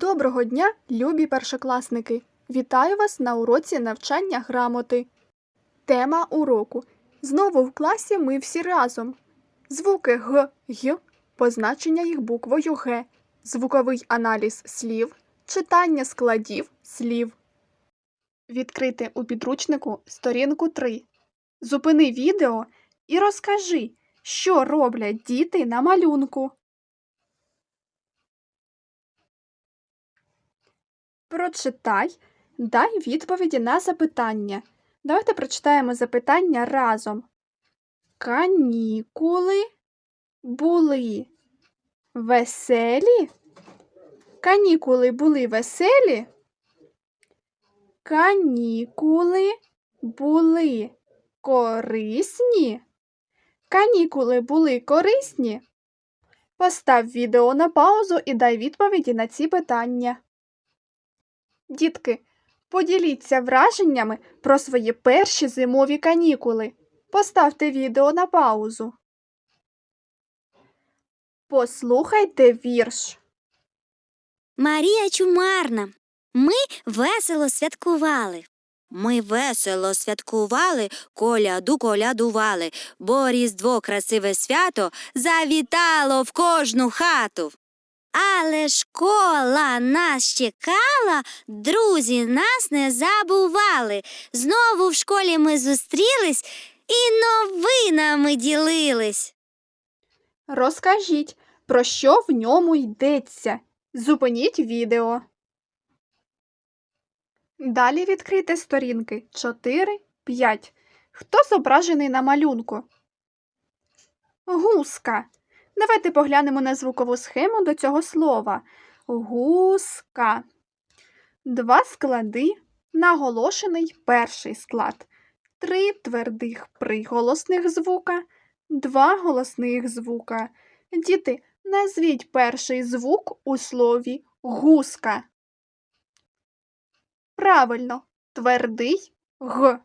Доброго дня, любі першокласники! Вітаю вас на уроці навчання грамоти. Тема уроку. Знову в класі ми всі разом. Звуки Г, Й, позначення їх буквою Г, звуковий аналіз слів, читання складів слів. Відкрити у підручнику сторінку 3. Зупини відео і розкажи, що роблять діти на малюнку. Прочитай, дай відповіді на запитання. Давайте прочитаємо запитання разом. Канікули були веселі? Канікули були веселі? Канікули були корисні? Канікули були корисні? Постав відео на паузу і дай відповіді на ці питання. Дітки, поділіться враженнями про свої перші зимові канікули. Поставте відео на паузу. Послухайте вірш. Марія Чумарна. Ми весело святкували. Ми весело святкували, коляду колядували, бо Різдво красиве свято завітало в кожну хату. Але школа нас чекала, друзі нас не забували. Знову в школі ми зустрілись і новинами ділились. Розкажіть, про що в ньому йдеться. Зупиніть відео. Далі відкрийте сторінки 4, 5. Хто зображений на малюнку? Гуска. Давайте поглянемо на звукову схему до цього слова. Гуска. Два склади. Наголошений перший склад. Три твердих приголосних звука, два голосних звука. Діти, назвіть перший звук у слові гуска. Правильно, твердий г.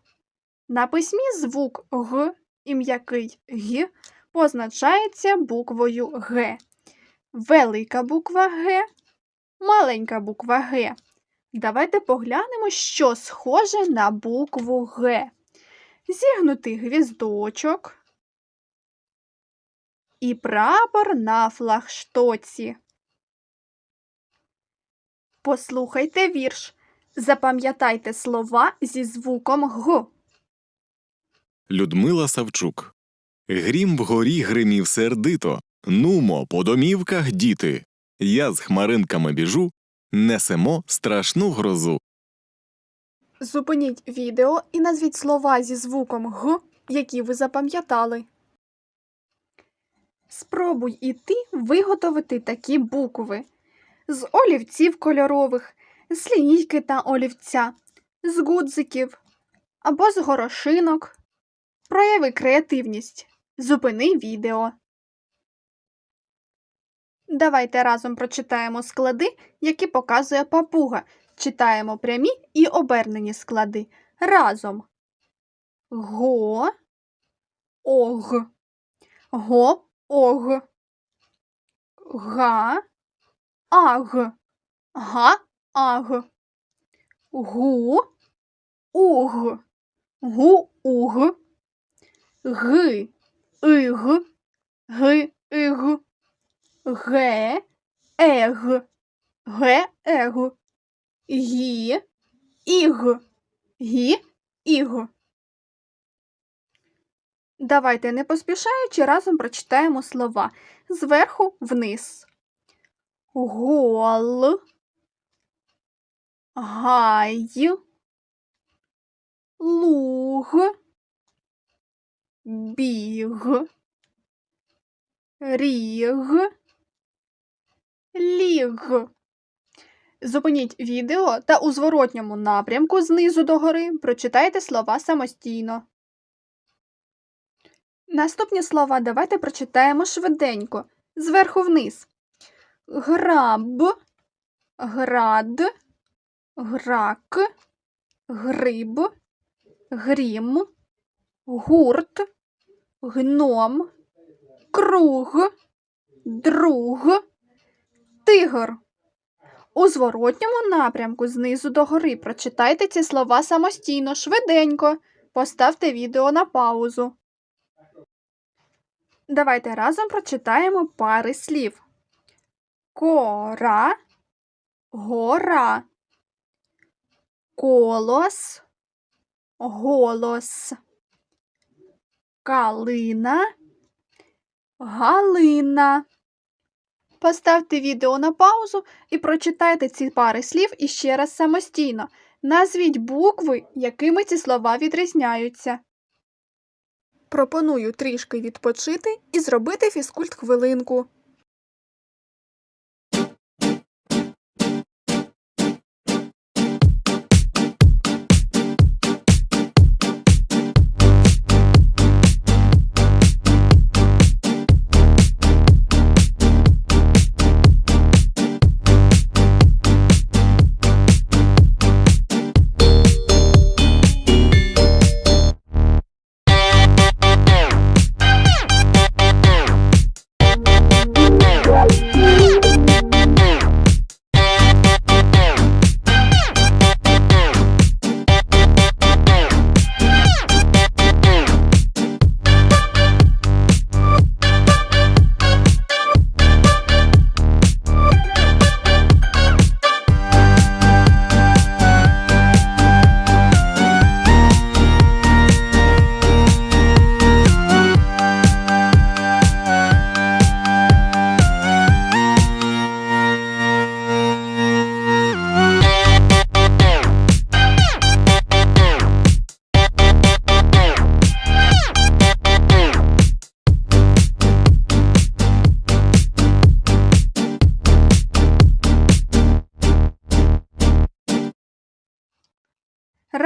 На письмі звук г і м'який г позначається буквою Г. Велика буква Г, маленька буква Г. Давайте поглянемо, що схоже на букву Г. Зігнутий гвіздочок і прапор на флагштоці. Послухайте вірш. Запам'ятайте слова зі звуком Г. Людмила Савчук. Грім вгорі гримів сердито. Нумо, по домівках діти. Я з хмаринками біжу, несемо страшну грозу. Зупиніть відео і назвіть слова зі звуком Г, які ви запам'ятали. Спробуй і ти виготовити такі букви з олівців кольорових, з лінійки та олівця, з гудзиків або з горошинок. Прояви креативність. Зупини відео. Давайте разом прочитаємо склади, які показує папуга. Читаємо прямі і обернені склади. Разом. Го, ог, го, ог, га, аг, га, аг, гу, уг, гу, уг, ги, иг, ги, иг, ге, ег, ге, ег, гі, іг, гі, іг. Давайте, не поспішаючи, разом прочитаємо слова зверху вниз. Гол, гай, луг, біг, ріг, ліг. Зупиніть відео та у зворотньому напрямку знизу до гори прочитайте слова самостійно. Наступні слова давайте прочитаємо швиденько, зверху вниз. Граб, град, грак, гриб, грім, гурт, гном, круг, друг, тигр. У зворотньому напрямку знизу до гори прочитайте ці слова самостійно, швиденько. Поставте відео на паузу. Давайте разом прочитаємо пари слів. Кора, гора, колос, голос, калина, галина. Поставте відео на паузу і прочитайте ці пари слів іще раз самостійно. Назвіть букви, якими ці слова відрізняються. Пропоную трішки відпочити і зробити фізкульт хвилинку.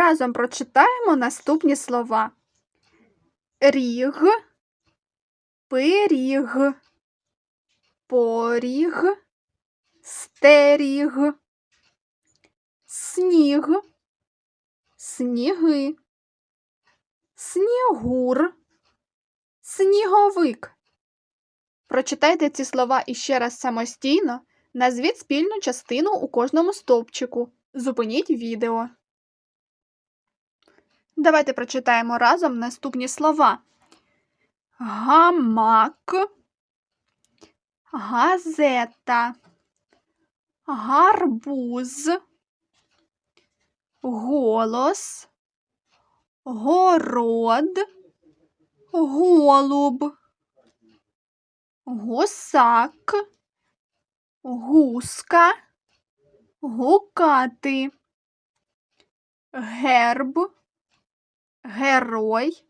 Разом прочитаємо наступні слова: ріг, пиріг, поріг, стеріг, сніг, сніги, снігур, сніговик. Прочитайте ці слова іще раз самостійно. Назвіть спільну частину у кожному стовпчику. Зупиніть відео. Давайте прочитаємо разом наступні слова: гамак, газета, гарбуз, голос, город, голуб, гусак, гуска, гукати, герб герой,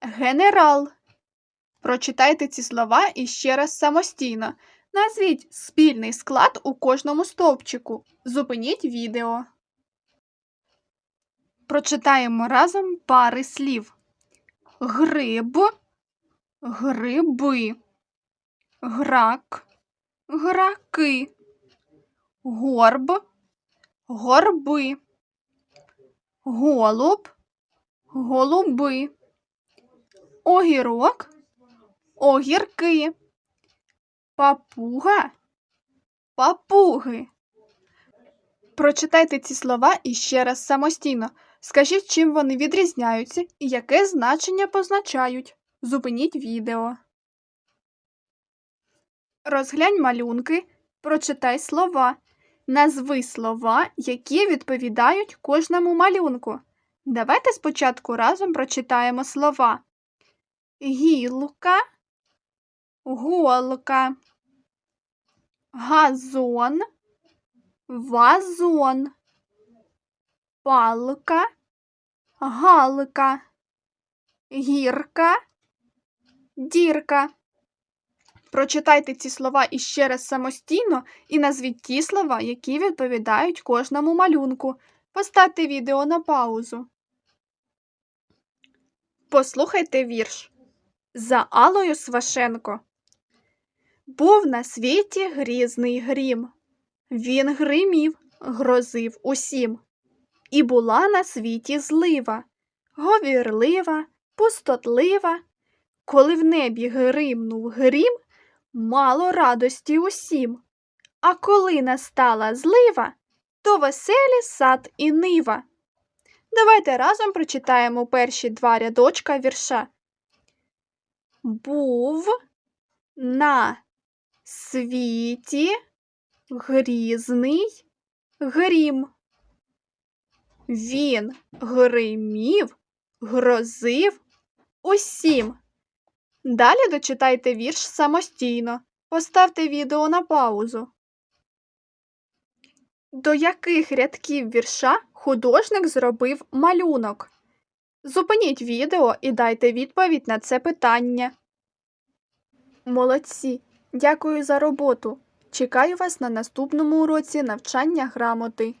генерал. Прочитайте ці слова іще раз самостійно. Назвіть спільний склад у кожному стовпчику. Зупиніть відео. Прочитаємо разом пари слів: гриб, гриби, грак, граки, горб, горби, голуб, голуби, огірок, огірки, папуга, папуги. Прочитайте ці слова іще раз самостійно. Скажіть, чим вони відрізняються і яке значення позначають. Зупиніть відео. Розглянь малюнки, прочитай слова. Назви слова, які відповідають кожному малюнку. Давайте спочатку разом прочитаємо слова: гілка, голка, газон, вазон, палка, галка, гірка, дірка. Прочитайте ці слова іще раз самостійно і назвіть ті слова, які відповідають кожному малюнку. Поставте відео на паузу. Послухайте вірш За Алою Свашенко. Був на світі грізний грім. Він гримів, грозив усім. І була на світі злива, говірлива, пустотлива. Коли в небі гримнув грім, мало радості усім. А коли настала злива, то веселі сад і нива. Давайте разом прочитаємо перші два рядочка вірша. Був на світі грізний грім. Він гримів, грозив усім. Далі дочитайте вірш самостійно. Поставте відео на паузу. До яких рядків вірша художник зробив малюнок? Зупиніть відео і дайте відповідь на це питання. Молодці! Дякую за роботу! Чекаю вас на наступному уроці навчання грамоти.